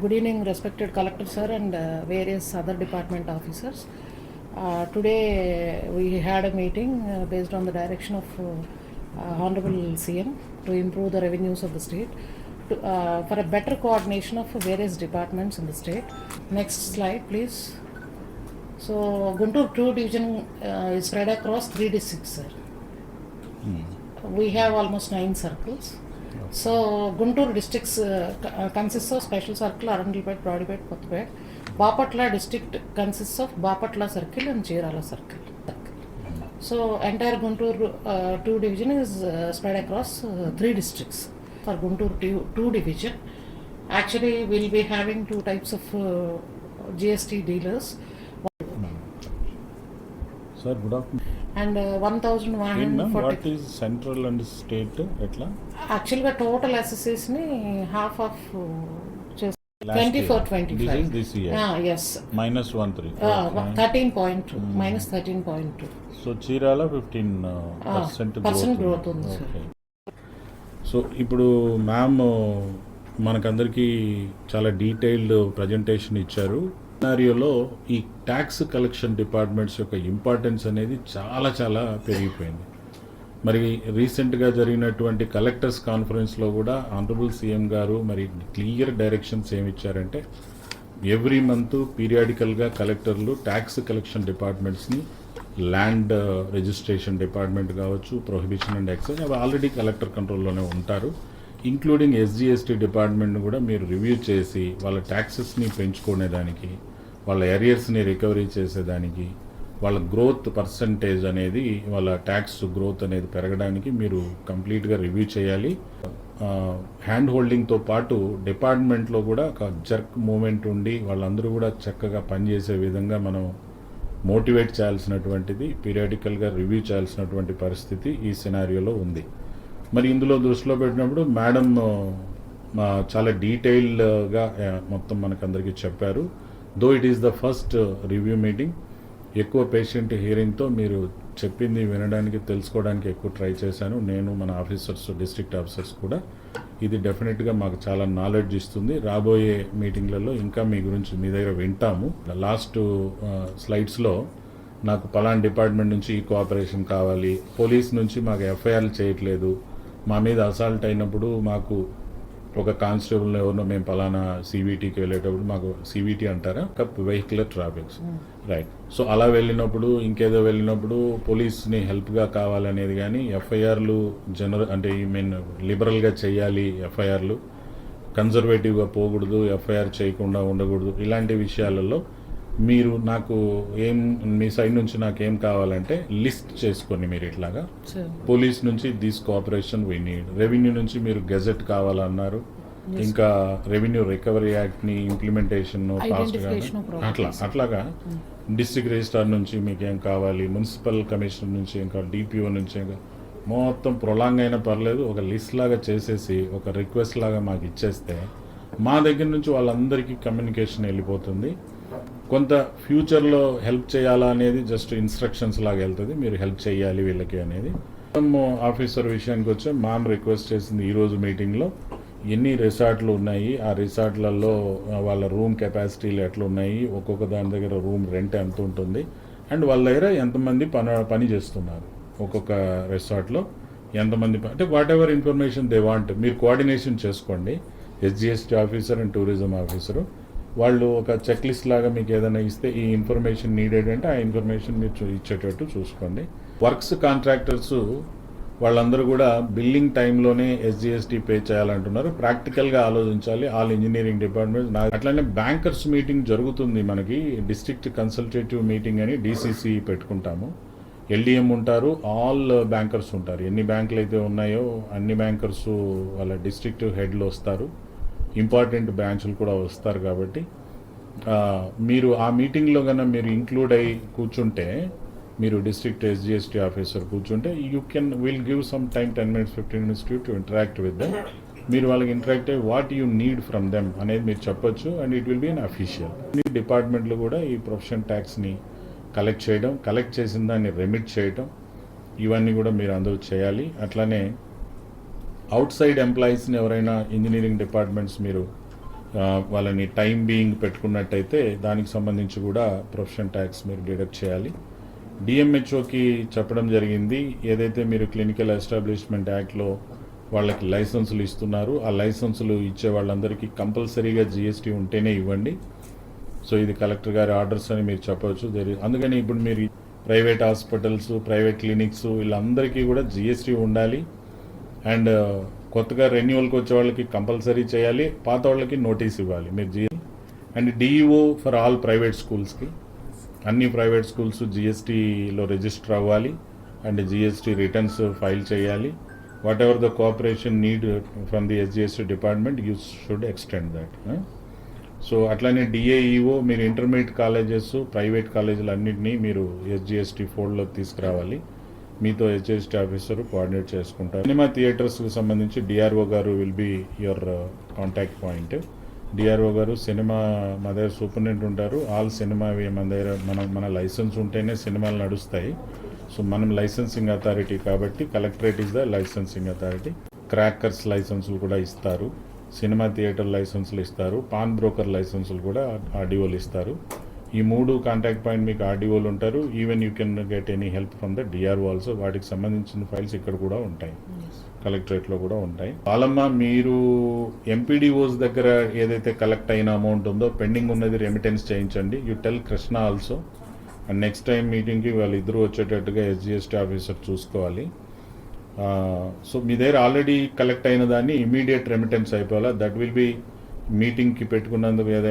Good evening, respected collectors, sir and uh, various other department officers. Uh, today we had a meeting uh, based on the direction of Honorable CM to improve the revenues of the state for a better coordination of various departments in the state. Next slide, please. So Guntur 2 division is spread across three districts, sir. Hmm. We have almost nine circles. So, Guntur districts consists of special circle, Aramdipet, Pradipet, Kothupet. Bapatla district consists of Bapatla circle and Chirala circle. Hmm. So, entire Guntur 2 division is uh, spread across uh, 3 districts. For Guntur 2 division, actually we'll be having 2 types of uh, GST dealers. Hmm. Sir, good afternoon. And one thousand one hundred what is central and state ఎట్లా యాక్చువల్గా total ఎస్ఎస్సీస్ని half of twenty four twenty five is minus one three thirteen point two minus thirteen point two so Chirala fifteen percent percent growth ఉంది so ఇప్పుడు ma'am uh, మనకందరికీ చాలా detailed presentation ఇచ్చారు సినారియోలో ఈ tax collection departments యొక్క importance అనేది చాలా చాలా పెరిగిపోయింది మరి రీసెంట్గా జరిగినటువంటి కలెక్టర్స్ కాన్ఫరెన్స్లో కూడా ఆనరబుల్ సీఎం గారు మరి క్లియర్ డైరెక్షన్స్ ఏమి ఇచ్చారంటే ఎవ్రీ మంత్ పీరియాడికల్గా కలెక్టర్లు ట్యాక్స్ కలెక్షన్ డిపార్ట్మెంట్స్ని ల్యాండ్ రిజిస్ట్రేషన్ డిపార్ట్మెంట్ కావచ్చు ప్రొహిబిషన్ అండ్ ఎక్సైజ్ అవి ఆల్రెడీ కలెక్టర్ కంట్రోల్లోనే ఉంటారు ఇంక్లూడింగ్ ఎస్జిఎస్టీ డిపార్ట్మెంట్ని కూడా మీరు రివ్యూ చేసి వాళ్ళ ట్యాక్సెస్ని పెంచుకునేదానికి వాళ్ళ ఎరియర్స్ని రికవరీ చేసేదానికి వాళ్ళ గ్రోత్ పర్సంటేజ్ అనేది వాళ్ళ ట్యాక్స్ గ్రోత్ అనేది పెరగడానికి మీరు కంప్లీట్గా రివ్యూ చేయాలి హ్యాండ్ హోల్డింగ్తో పాటు డిపార్ట్మెంట్లో కూడా ఒక జర్క్ మూమెంట్ ఉండి వాళ్ళందరూ కూడా చక్కగా పనిచేసే విధంగా మనం మోటివేట్ చేయాల్సినటువంటిది పీరియాడికల్గా రివ్యూ చేయాల్సినటువంటి పరిస్థితి ఈ సినారియోలో ఉంది మరి ఇందులో దృష్టిలో పెట్టినప్పుడు మేడం చాలా డీటెయిల్గా మొత్తం మనకందరికీ చెప్పారు though it is the first review meeting ఎక్కువ పేషెంట్ హియరింగ్తో మీరు చెప్పింది వినడానికి తెలుసుకోవడానికి ఎక్కువ ట్రై చేశాను నేను మన ఆఫీసర్స్ డిస్ట్రిక్ట్ ఆఫీసర్స్ కూడా ఇది డెఫినెట్గా మాకు చాలా నాలెడ్జ్ ఇస్తుంది రాబోయే మీటింగ్లలో ఇంకా మీ గురించి మీ దగ్గర వింటాము లాస్ట్ స్లైడ్స్లో నాకు పలాన్ డిపార్ట్మెంట్ నుంచి ఈ కోఆపరేషన్ కావాలి పోలీస్ నుంచి మాకు ఎఫ్ఐఆర్లు చేయట్లేదు మా మీద అసాల్ట్ అయినప్పుడు మాకు ఒక కానిస్టేబుల్ ఎవరినో మేము పలానా సీవీటీకి వెళ్ళేటప్పుడు మాకు సీవీటీ అంటారా కప్ వెహికల్ ట్రాఫిక్స్ రైట్ సో అలా వెళ్ళినప్పుడు ఇంకేదో వెళ్ళినప్పుడు పోలీస్ని హెల్ప్గా కావాలనేది కానీ ఎఫ్ఐఆర్లు జనరల్ అంటే ఐ మీన్ లిబరల్గా చేయాలి ఎఫ్ఐఆర్లు కన్జర్వేటివ్గా పోకూడదు ఎఫ్ఐఆర్ చేయకుండా ఉండకూడదు ఇలాంటి విషయాలలో మీరు నాకు ఏం మీ సైడ్ నుంచి నాకు ఏం కావాలంటే లిస్ట్ చేసుకోండి మీరు ఇట్లాగా పోలీస్ నుంచి this cooperation we need revenue నుంచి మీరు గెజెట్ కావాలన్నారు ఇంకా రెవెన్యూ రికవరీ యాక్ట్ని ఇంప్లిమెంటేషన్ అట్లా అట్లాగా డిస్ట్రిక్ట్ hmm. రిజిస్ట్రార్ నుంచి మీకు ఏం కావాలి మున్సిపల్ కమిషనర్ నుంచి ఇంకా డిపిఓ నుంచి ఇంకా మొత్తం ప్రొలాంగ్ అయినా పర్లేదు ఒక లిస్ట్ లాగా చేసేసి ఒక రిక్వెస్ట్ లాగా మాకు ఇచ్చేస్తే మా దగ్గర నుంచి వాళ్ళందరికీ కమ్యూనికేషన్ వెళ్ళిపోతుంది కొంత ఫ్యూచర్లో హెల్ప్ చేయాలా అనేది జస్ట్ ఇన్స్ట్రక్షన్స్ లాగా వెళ్తుంది మీరు హెల్ప్ చేయాలి వీళ్ళకి అనేది ఆఫీసర్ విషయానికి వచ్చి మ్యామ్ రిక్వెస్ట్ చేసింది ఈరోజు మీటింగ్లో ఎన్ని రిసార్ట్లు ఉన్నాయి ఆ రిసార్ట్లలో వాళ్ళ రూమ్ కెపాసిటీలు ఎట్లా ఉన్నాయి ఒక్కొక్క దాని దగ్గర రూమ్ రెంట్ ఎంత ఉంటుంది అండ్ వాళ్ళ దగ్గర ఎంతమంది పని పని చేస్తున్నారు ఒక్కొక్క రిసార్ట్లో ఎంతమంది అంటే whatever information they want మీరు కోఆర్డినేషన్ చేసుకోండి SGST officer and tourism officer వాళ్ళు ఒక చెక్ లిస్ట్ లాగా మీకు ఏదైనా ఇస్తే ఈ ఇన్ఫర్మేషన్ నీడెడ్ అంటే ఆ ఇన్ఫర్మేషన్ మీరు ఇచ్చేటట్టు చూసుకోండి వర్క్స్ కాంట్రాక్టర్స్ వాళ్ళందరూ కూడా బిల్లింగ్ టైంలోనే ఎస్జిఎస్టీ పే చేయాలంటున్నారు ప్రాక్టికల్గా ఆలోచించాలి ఆల్ ఇంజనీరింగ్ డిపార్ట్మెంట్ అట్లనే బ్యాంకర్స్ మీటింగ్ జరుగుతుంది మనకి డిస్ట్రిక్ట్ కన్సల్టేటివ్ మీటింగ్ అని డీసీసీ పెట్టుకుంటాము ఎల్డిఎం ఉంటారు ఆల్ బ్యాంకర్స్ ఉంటారు ఎన్ని బ్యాంకులు అయితే ఉన్నాయో అన్ని బ్యాంకర్స్ వాళ్ళ డిస్ట్రిక్ట్ హెడ్లు వస్తారు ఇంపార్టెంట్ బ్రాంచ్లు కూడా వస్తారు కాబట్టి మీరు ఆ మీటింగ్లో కన్నా మీరు ఇంక్లూడ్ అయ్యి కూర్చుంటే మీరు డిస్ట్రిక్ట్ ఎస్జిఎస్టీ ఆఫీసర్ కూర్చుంటే you can will give some time ten minutes fifteen minutes to to interact with them మీరు వాళ్ళకి ఇంటరాక్ట్ అయ్యి what you need from them అనేది మీరు చెప్పొచ్చు and it will be unofficial అన్ని డిపార్ట్మెంట్లు కూడా ఈ ప్రొఫెషన్ ట్యాక్స్ని కలెక్ట్ చేయడం కలెక్ట్ చేసిన దాన్ని రెమిట్ చేయడం ఇవన్నీ కూడా మీరు అందరూ చేయాలి అట్లానే అవుట్ సైడ్ ఎంప్లాయీస్ని ఎవరైనా ఇంజనీరింగ్ డిపార్ట్మెంట్స్ మీరు వాళ్ళని టైం బీయింగ్ పెట్టుకున్నట్టయితే దానికి సంబంధించి కూడా ప్రొఫెషన్ ట్యాక్స్ మీరు డిడక్ట్ చేయాలి డిఎంహెచ్ఓకి చెప్పడం జరిగింది ఏదైతే మీరు క్లినికల్ ఎస్టాబ్లిష్మెంట్ యాక్ట్లో వాళ్ళకి లైసెన్సులు ఇస్తున్నారు ఆ లైసెన్సులు ఇచ్చే వాళ్ళందరికీ కంపల్సరీగా జిఎస్టీ ఉంటేనే ఇవ్వండి సో ఇది కలెక్టర్ గారి ఆర్డర్స్ అని మీరు చెప్పవచ్చు అందుకని ఇప్పుడు మీరు ప్రైవేట్ హాస్పిటల్స్ ప్రైవేట్ క్లినిక్స్ వీళ్ళందరికీ కూడా జిఎస్టీ ఉండాలి అండ్ కొత్తగా రెన్యువల్కి వచ్చే వాళ్ళకి కంపల్సరీ చేయాలి పాత వాళ్ళకి నోటీస్ ఇవ్వాలి మీరు G and DEO for all private స్కూల్స్కి అన్ని ప్రైవేట్ స్కూల్స్ జిఎస్టీలో రిజిస్టర్ అవ్వాలి అండ్ జిఎస్టీ రిటర్న్స్ ఫైల్ చేయాలి whatever the cooperation need from the SGST department you should extend that so అట్లానే డిఏఈఓ మీరు ఇంటర్మీడియట్ కాలేజెస్ ప్రైవేట్ కాలేజీలు అన్నింటినీ మీరు ఎస్జిఎస్టీ ఫోల్డ్లో తీసుకురావాలి మీతో హెచ్ఎస్టీ ఆఫీసర్ కోఆర్డినేట్ చేసుకుంటారు సినిమా థియేటర్స్కి సంబంధించి డిఆర్ఓ గారు will be your contact uh, point DRO గారు సినిమా మా దగ్గర సూపరింటెండెంట్ ఉంటారు ఆల్ సినిమా మన దగ్గర మనం మన లైసెన్స్ ఉంటేనే సినిమాలు నడుస్తాయి సో మనం లైసెన్సింగ్ అథారిటీ కాబట్టి collectorate is the licensing authority crackers లైసెన్సులు కూడా ఇస్తారు సినిమా థియేటర్ లైసెన్సులు ఇస్తారు పాన్ బ్రోకర్ లైసెన్సులు కూడా ఆడియోలు ఇస్తారు ఈ మూడు కాంటాక్ట్ పాయింట్ మీకు ఆర్డీఓలు ఉంటారు even you can get any help from the DRO also వాటికి సంబంధించిన ఫైల్స్ ఇక్కడ కూడా ఉంటాయి కలెక్టరేట్లో కూడా ఉంటాయి బాలమ్మ మీరు ఎంపీడీఓస్ దగ్గర ఏదైతే కలెక్ట్ అయిన అమౌంట్ ఉందో పెండింగ్ ఉన్నది రెమిటెన్స్ చేయించండి you tell Krishna also and next time మీటింగ్కి వాళ్ళిద్దరూ వచ్చేటట్టుగా ఎస్జిఎస్టీ ఆఫీసర్ చూసుకోవాలి సో మీ దగ్గర ఆల్రెడీ కలెక్ట్ అయిన దాన్ని ఇమీడియట్ రెమిటెన్స్ అయిపోవాలి దట్ విల్ బి మీటింగ్కి పెట్టుకున్నందుకు ఏదైనా